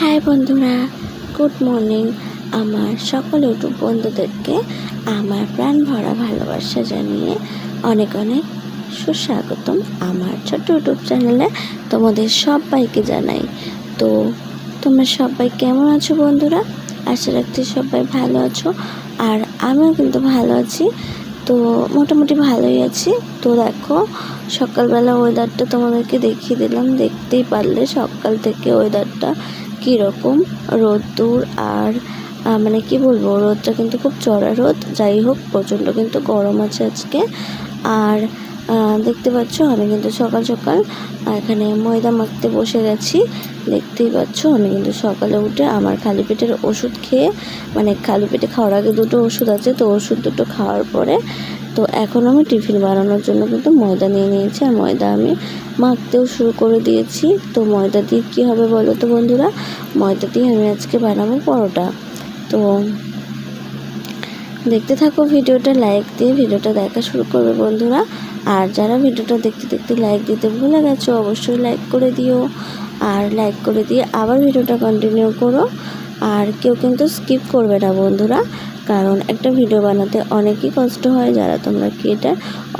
High বন্ধুরা, good morning. আমার সকল ইউটিউব বন্ধুদেরকে আমার প্রাণ ভরা ভালোবাসা জানিয়ে অনেক অনেক সুস্বাগতম আমার ছোট্ট ইউটিউব চ্যানেলে তোমাদের সবাইকে জানাই। তো, তোমরা সবাই কেমন আছো বন্ধুরা? আশা রাখছি সবাই ভালো আছো, আর আমিও কিন্তু ভালো আছি। তো, মোটামুটি ভালোই আছি। তো দেখো, সকালবেলা ওয়েদারটা তোমাদেরকে দেখিয়ে দিলাম। দেখতেই পারলে সকাল থেকে ওয়েদারটা কীরকম রোদ্দুর আর মানে কি বলব, রোদটা কিন্তু খুব চড়া রোদ। যাই হোক, প্রচণ্ড কিন্তু গরম আছে আজকে। আর দেখতে পাচ্ছ, আমি কিন্তু সকাল সকাল এখানে ময়দা মাখতে বসে গেছি। দেখতেই পাচ্ছ, আমি কিন্তু সকালে উঠে আমার খালি পেটের ওষুধ খেয়ে মানে খালি পেটে খাওয়ার আগে দুটো ওষুধ আছে, তো ওষুধ দুটো খাওয়ার পরে তো এখন আমি টিফিন বানানোর জন্য কিন্তু ময়দা নিয়ে নিয়েছি, আর ময়দা আমি মাখতেও শুরু করে দিয়েছি। তো ময়দা দিয়ে কী হবে বলো তো বন্ধুরা? ময়দা দিয়ে আমি আজকে বানাবো পরোটা। তো দেখতে থাকো ভিডিওটা, লাইক দিয়ে ভিডিওটা দেখা শুরু করবে বন্ধুরা। আর যারা ভিডিওটা দেখতে দেখতে লাইক দিতে ভুলে গেছো, অবশ্যই লাইক করে দিও। আর লাইক করে দিয়ে আবার ভিডিওটা কন্টিনিউ করো। আর কেউ কিন্তু স্কিপ করবে না বন্ধুরা। কারণ একটা ভিডিও বানাতে অনেকই কষ্ট হয় যারা তোমরা কি এটা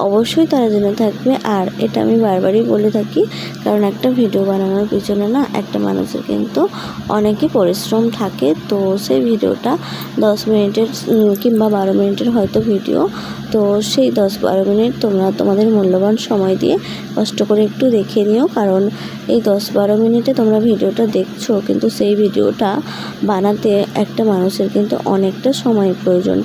অবশ্যই তারা জেনে থাকবে। আর এটা আমি বারবারই বলে থাকি, কারণ একটা ভিডিও বানানোর পিছনে না একটা মানুষের কিন্তু অনেকই পরিশ্রম থাকে। তো সেই ভিডিওটা দশ মিনিটের কিংবা বারো মিনিটের হয়তো ভিডিও তো সেই দশ বারো মিনিট তোমরা তোমাদের মূল্যবান সময় দিয়ে কষ্ট করে একটু দেখে নিও, কারণ এই দশ বারো মিনিটে তোমরা ভিডিওটা দেখছ। কিন্তু সেই ভিডিওটা বানাতে একটা মানুষের কিন্তু অনেকটা সময় প্রয়োজন।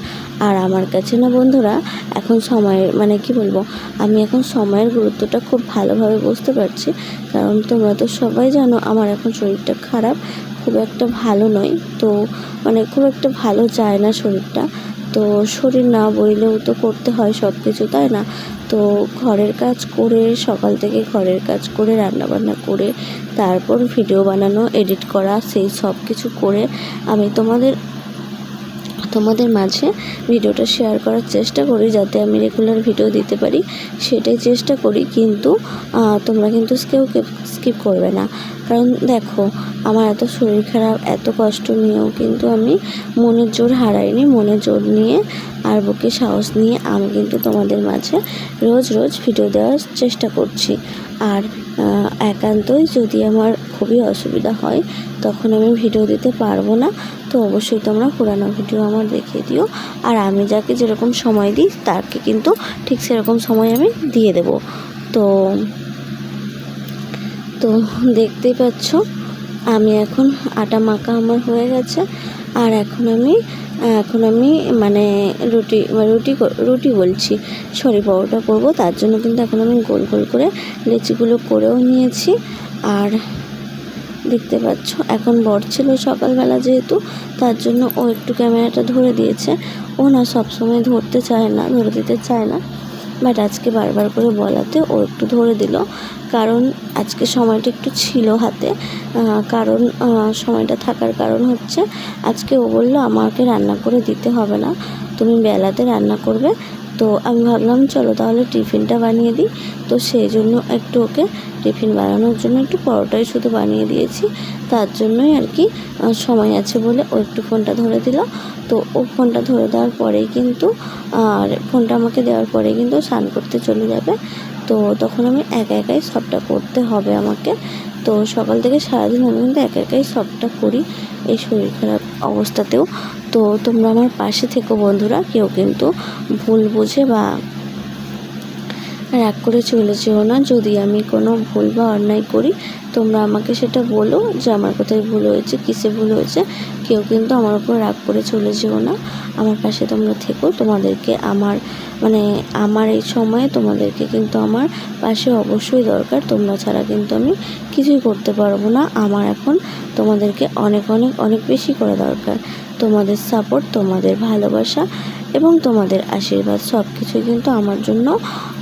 আর আমার কাছে না বন্ধুরা, এখন সময়ের মানে কি বলব, আমি এখন সময়ের গুরুত্বটা খুব ভালোভাবে বুঝতে পারছি। কারণ তোমরা তো সবাই জানো, আমার এখন শরীরটা খারাপ, খুব একটা ভালো নয়। তো মানে খুব একটা ভালো যায় না শরীরটা। তো শরীর না বইলেও তো করতে হয় সব কিছু তাই না? তো ঘরের কাজ করে, সকাল থেকে ঘরের কাজ করে, রান্নাবান্না করে, তারপর ভিডিও বানানো, এডিট করা, সেই সব কিছু করে আমি তোমাদের তোমাদের মাঝে ভিডিওটা শেয়ার করার চেষ্টা করি যাতে আমি রেগুলার ভিডিও দিতে পারি। সেটাই চেষ্টা করি কিন্তু তোমরা কিন্তু কেউ স্কিপ করবে না। কারণ দেখো, আমার এত শরীর খারাপ, এত কষ্ট নিয়েও কিন্তু আমি মনের জোর হারাইনি, মনের জোর নিয়ে আর বুকে সাহস নিয়ে আমি কিন্তু তোমাদের মাঝে রোজ রোজ ভিডিও দেওয়ার চেষ্টা করছি। আর একান্তই যদি আমার খুবই অসুবিধা হয়, তখন আমি ভিডিও দিতে পারব না। তো অবশ্যই তোমরা পুরানো ভিডিও আমার দেখিয়ে দিও। আর আমি যাকে যেরকম সময় দিই, তাকে কিন্তু ঠিক সেরকম সময় আমি দিয়ে দেব। তো তো দেখতেই পাচ্ছ, আমি এখন আটা মাখা আমার হয়ে গেছে। আর এখন আমি এখন আমি মানে রুটি রুটি রুটি বলছি, সরি পরোটা করব। তার জন্য কিন্তু এখন আমি গোল গোল করে লেচিগুলো করেও নিয়েছি। আর দেখতে পাচ্ছ। এখন বর ছিল সকালবেলা যেহেতু, তার জন্য ও একটু ক্যামেরাটা ধরে দিয়েছে। ও না সবসময় ধরতে চায় না, ধরে দিতে চায় না। বাট আজকে বারবার করে বলাতে ও একটু ধরে দিল। কারণ আজকে সময়টা একটু ছিল হাতে। কারণ সময়টা থাকার কারণ হচ্ছে, আজকে ও বলল, আমাকে রান্না করে দিতে হবে না। তুমি বেলাতে রান্না করবে তো আমি ভাবলাম, চলো তাহলে টিফিনটা বানিয়ে দিই। তো সেই জন্য একটু ওকে টিফিন বানানোর জন্য একটু পরোটাই শুধু বানিয়ে দিয়েছি। তার জন্যই আর কি সময় আছে বলে ও একটু ফোনটা ধরে দিল। তো ও ফোনটা ধরে দেওয়ার পরেই কিন্তু, আর ফোনটা আমাকে দেওয়ার পরেই কিন্তু স্নান করতে চলে যাবে। তো তখন আমি একা একাই সবটা করতে হবে আমাকে। তো সকাল থেকে সারাদিন আমি কিন্তু একা একাই সবটা করি। এই শরীর খারাপ অবস্থাতেও তো তোমরা আমার পাশে থেকো বন্ধুরা, কেউ কিন্তু ভুল বুঝে বা রাগ করে চলে যেও না। যদি আমি কোনো ভুল বা অন্যায় করি, তোমরা আমাকে সেটা বলো যে আমার কোথায় ভুল হয়েছে, কিসে ভুল হয়েছে। কেউ কিন্তু আমার উপর রাগ করে চলে যেও না। আমার পাশে তোমরা থেকো, তোমাদেরকে আমার মানে আমার এই সময়ে তোমাদেরকে কিন্তু আমার পাশে অবশ্যই দরকার। তোমরা ছাড়া কিন্তু আমি কিছুই করতে পারব না। আমার এখন তোমাদেরকে অনেক অনেক অনেক বেশি করে দরকার। তোমাদের সাপোর্ট তোমাদের ভালোবাসা এবং তোমাদের আশীর্বাদ সব কিছুই কিন্তু আমার জন্য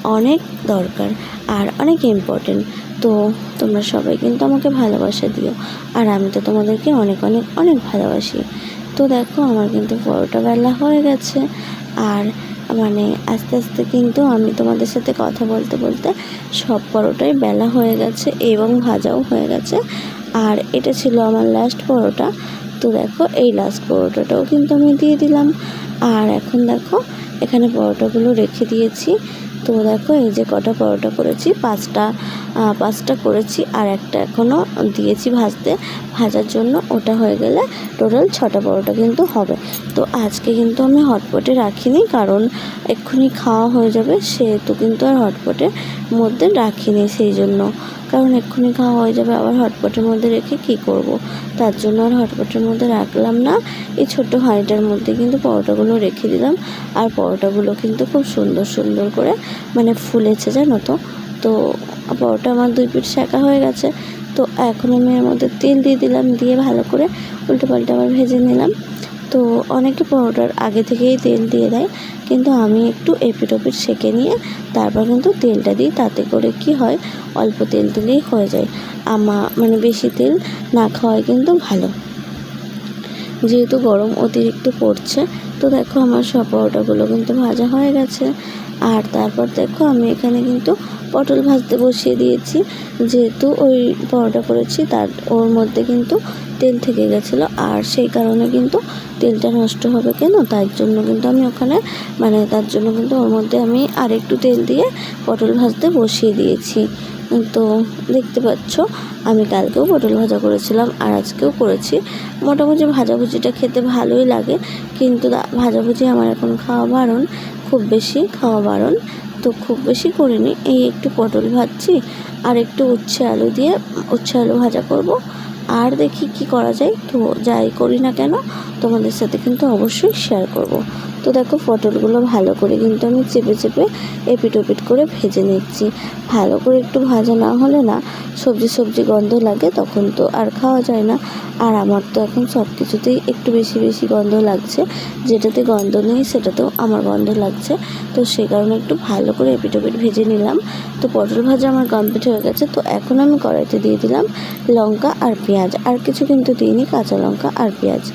অনেক দরকার আর অনেক ইম্পর্টেন্ট তো তোমরা সবাই কিন্তু আমাকে ভালোবাসা দিও আর আমি তো তোমাদেরকে অনেক অনেক অনেক ভালোবাসি। তো দেখো আমার কিন্তু পরোটা বেলা হয়ে গেছে আর মানে আস্তে আস্তে কিন্তু আমি তোমাদের সাথে কথা বলতে বলতে সব পরোটাই বেলা হয়ে গেছে এবং ভাজাও হয়ে গেছে। আর এটা ছিল আমার লাস্ট পরোটা। তো দেখো, এই লাস্ট পরোটাটাও কিন্তু আমি দিয়ে দিলাম। আর এখন দেখো, এখানে পরোটাগুলো রেখে দিয়েছি। তো দেখো, এই যে কটা পরোটা করেছি, পাঁচটা পাঁচটা করেছি, আর একটা এখনও দিয়েছি ভাজতে। ভাজার জন্য ওটা হয়ে গেলে টোটাল ছটা পরোটা কিন্তু হবে। তো আজকে কিন্তু আমি হটপটে রাখিনি, কারণ এক্ষুনি খাওয়া হয়ে যাবে, সেহেতু কিন্তু আর হটপটের মধ্যে রাখিনি, সেই জন্য। কারণ এক্ষুনি খাওয়া হয়ে যাবে, আবার হটপটের মধ্যে রেখে কি করব। তার জন্য আর হটপটের মধ্যে রাখলাম না। এই ছোট্ট হাঁড়িটার মধ্যে কিন্তু পরোটাগুলো রেখে দিলাম। আর পরোটাগুলো কিন্তু খুব সুন্দর সুন্দর করে মানে ফুলেছে, জানো তো? তো পরোটা আমার দুই পিঠ শাঁকা হয়ে গেছে। তো এখন আমি এর মধ্যে তেল দিয়ে দিলাম, দিয়ে ভালো করে উল্টো পাল্টা আবার ভেজে নিলাম। তো অনেকে পরোটার আগে থেকেই তেল দিয়ে দেয়, কিন্তু আমি একটু এপিট ওপিট সেঁকে নিয়ে তারপর কিন্তু তেলটা দিই, তাতে করে কি হয়, অল্প তেল দিলেই হয়ে যায়। আমা মানে বেশি তেল না খাওয়াই কিন্তু ভালো। যেহেতু গরম অতিরিক্ত পড়ছে, তো দেখো আমার সব পরোটাগুলো কিন্তু ভাজা হয়ে গেছে। আর তারপর দেখো আমি এখানে কিন্তু পটল ভাজতে বসিয়ে দিয়েছি। যেহেতু ওই পরোটা করেছি, তার, ওর মধ্যে কিন্তু তেল থেকে গেছিল, আর সেই কারণে কিন্তু তেলটা নষ্ট হবে কেন? তার জন্য কিন্তু আমি ওখানে মানে তার জন্য কিন্তু ওর মধ্যে আমি আর একটু তেল দিয়ে পটল ভাজতে বসিয়ে দিয়েছি। তো দেখতে পাচ্ছ, আমি কালকেও পটল ভাজা করেছিলাম আর আজকেও করেছি। মোটামুটি ভাজাভুজিটা খেতে ভালোই লাগে, কিন্তু ভাজাভুজি আমার এখন খাওয়া বারণ, খুব বেশি খাওয়া বারণ। তো খুব বেশি করিনি, এই একটু পটল ভাজছি, আর একটু উচ্ছে আলু দিয়ে উচ্ছে আলু ভাজা করব। আর দেখি কি করা যায়। তো যাই করি না কেন, তোমাদের সাথে কিন্তু অবশ্যই শেয়ার করব। তো দেখো পটলগুলো ভালো করে কিন্তু আমি চেপে চেপে এপিট ওপিট করে ভেজে নিচ্ছি। ভালো করে একটু ভাজা না হলে না সবজি সবজি গন্ধ লাগে, তখন তো আর খাওয়া যায় না। আর আমার তো এখন সব কিছুতেই একটু বেশি বেশি গন্ধ লাগছে। যেটাতে গন্ধ নেই সেটাতেও আমার গন্ধ লাগছে। তো সে কারণে একটু ভালো করে এপিট ওপিট ভেজে নিলাম। তো পটল ভাজা আমার কমপ্লিট হয়ে গেছে। তো এখন আমি কড়াইতে দিয়ে দিলাম লঙ্কা আর পেঁয়াজ। আর কিছু কিন্তু দিইনি, কাঁচা লঙ্কা আর পেঁয়াজ।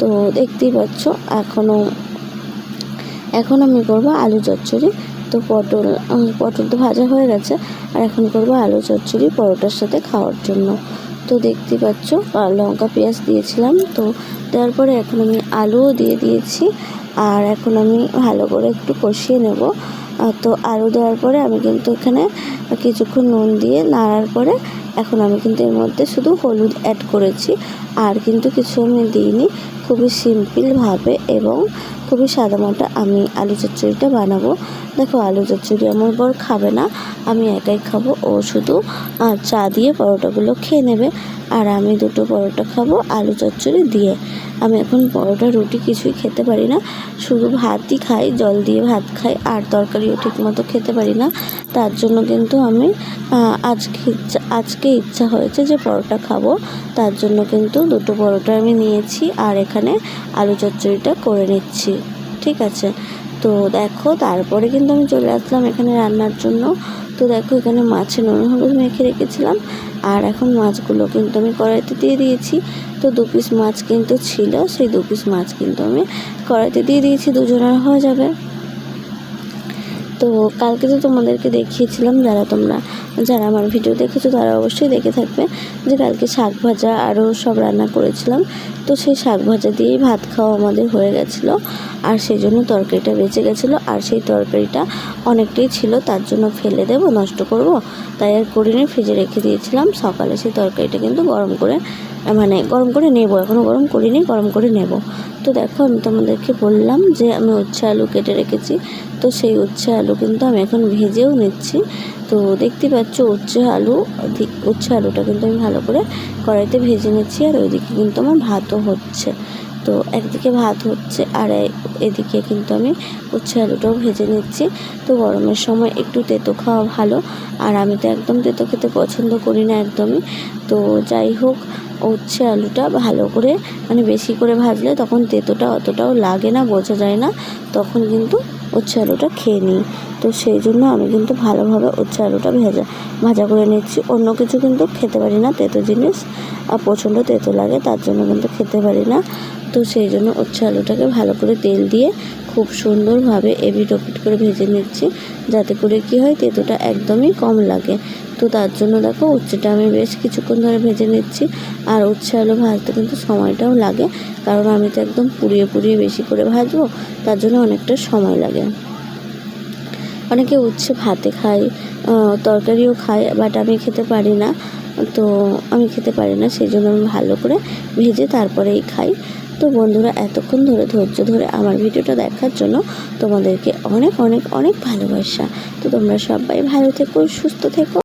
তো দেখতেই পাচ্ছ, এখনও এখন আমি করব আলু চচ্চড়ি। তো পটল পটল তো ভাজা হয়ে গেছে, আর এখন করব আলু চচ্চড়ি পরোটার সাথে খাওয়ার জন্য। তো দেখতেই পাচ্ছ লঙ্কা, পেঁয়াজ দিয়েছিলাম। তো দেওয়ার পরে এখন আমি আলুও দিয়ে দিয়েছি, আর এখন আমি ভালো করে একটু কষিয়ে নেব। তো আলু দেওয়ার পরে আমি কিন্তু এখানে কিছুক্ষণ নুন দিয়ে নাড়ার পরে এখন আমি কিন্তু এর মধ্যে শুধু হলুদ অ্যাড করেছি। আর কিন্তু কিছু আমি দিইনি। খুবই সিম্পলভাবে এবং খুবই সাদামাটা আমি আলু চচ্চড়িটা বানাবো। দেখো, আলু চচ্চড়ি আমার বর খাবে না। আমি একাই খাব। ও শুধু চা দিয়ে পরোটাগুলো খেয়ে নেবে। আর আমি দুটো পরোটা খাব আলু চচ্চড়ি দিয়ে। আমি এখন পরোটা, রুটি কিছুই খেতে পারি না। শুধু ভাতই খাই, জল দিয়ে ভাত খাই। আর তরকারিও ঠিকমতো খেতে পারি না। তার জন্য কিন্তু আমি আজকে ইচ্ছা আজকে ইচ্ছা হয়েছে যে পরোটা খাব, তার জন্য কিন্তু দুটো পরোটা আমি নিয়েছি আর এখানে আলু চচ্চড়িটা করে নিচ্ছি, ঠিক আছে? তো দেখো, তারপরে কিন্তু আমি চলে আসলাম এখানে রান্নার জন্য। তো দেখো, এখানে মাছে নুন, হলুদ মেখে রেখেছিলাম আর এখন মাছগুলো কিন্তু আমি কড়াইতে দিয়ে দিয়েছি। তো দু পিস মাছ কিন্তু ছিল, সেই দু পিস মাছ কিন্তু আমি কড়াইতে দিয়ে দিয়েছি, দুজনের হয়ে যাবে। তো কালকে তো তোমাদেরকে দেখিয়েছিলাম, যারা তোমরা যারা আমার ভিডিও দেখেছ, তারা অবশ্যই দেখে থাকবে যে কালকে শাক ভাজা আরও সব রান্না করেছিলাম। তো সেই শাক ভাজা দিয়েই ভাত খাওয়া আমাদের হয়ে গেছিল। আর সেই জন্য তরকারিটা বেঁচে গেছিল। আর সেই তরকারিটা অনেকটাই ছিল, তার জন্য ফেলে দেবো, নষ্ট করব। তাই আর করিনি, ফ্রিজে রেখে দিয়েছিলাম। সকালে সেই তরকারিটা কিন্তু গরম করে মানে গরম করে নেব এখনও গরম করিনি, গরম করে নেব। তো দেখো, আমি তোমাদেরকে বললাম যে আমি উচ্ছে আলু কেটে রেখেছি। তো সেই উচ্ছে আলু কিন্তু আমি এখন ভেজেও নিচ্ছি। তো দেখতে পাচ্ছ উচ্ছে আলু উচ্ছে আলুটা কিন্তু আমি ভালো করে কড়াইতে ভেজে নিচ্ছি আর ওইদিকে কিন্তু আমার ভাতও হচ্ছে। তো একদিকে ভাত হচ্ছে আর এদিকে কিন্তু আমি উচ্ছে আলুটাও ভেজে নিচ্ছি। তো গরমের সময় একটু তেতো খাওয়া ভালো, আর আমি তো একদম তেতো খেতে পছন্দ করি না একদমই। তো যাই হোক, উচ্ছে আলুটা ভালো করে মানে বেশি করে ভাজলে তখন তেতোটা অতটাও লাগে না, বোঝা যায় না। তখন কিন্তু উচ্ছে আলুটা খেয়ে নিই। তো সেই জন্য আমি কিন্তু ভালোভাবে উচ্ছে আলুটা ভেজা, ভাজা করে নিচ্ছি। অন্য কিছু কিন্তু খেতে পারি না। তেতো জিনিস আর প্রচণ্ড তেতো লাগে, তার জন্য কিন্তু খেতে পারি না। তো সেই জন্য উচ্ছে আলুটাকে ভালো করে তেল দিয়ে খুব সুন্দরভাবে এবিট ওপিট করে ভেজে নিচ্ছি। যাতে করে কি হয়, তেতোটা একদমই কম লাগে। তো তার জন্য দেখো উচ্ছেটা আমি বেশ কিছুক্ষণ ধরে ভেজে নিচ্ছি। আর উচ্ছে আলু ভাজতে কিন্তু সময়টাও লাগে। কারণ আমি তো একদম পুড়িয়ে পুড়িয়ে বেশি করে ভাজবো, তার জন্য অনেকটা সময় লাগে। অনেকে উচ্ছে ভাতে খায় তরকারিও খায় বাট আমি খেতে পারি না। তো আমি খেতে পারি না, সেই জন্য আমি ভালো করে ভেজে তারপরেই খাই। তো বন্ধুরা, এতক্ষণ ধরে, ধৈর্য ধরে আমার ভিডিওটা দেখার জন্য তোমাদেরকে অনেক অনেক অনেক ভালোবাসা। তো তোমরা সবাই ভালো থেকো, সুস্থ থেকো।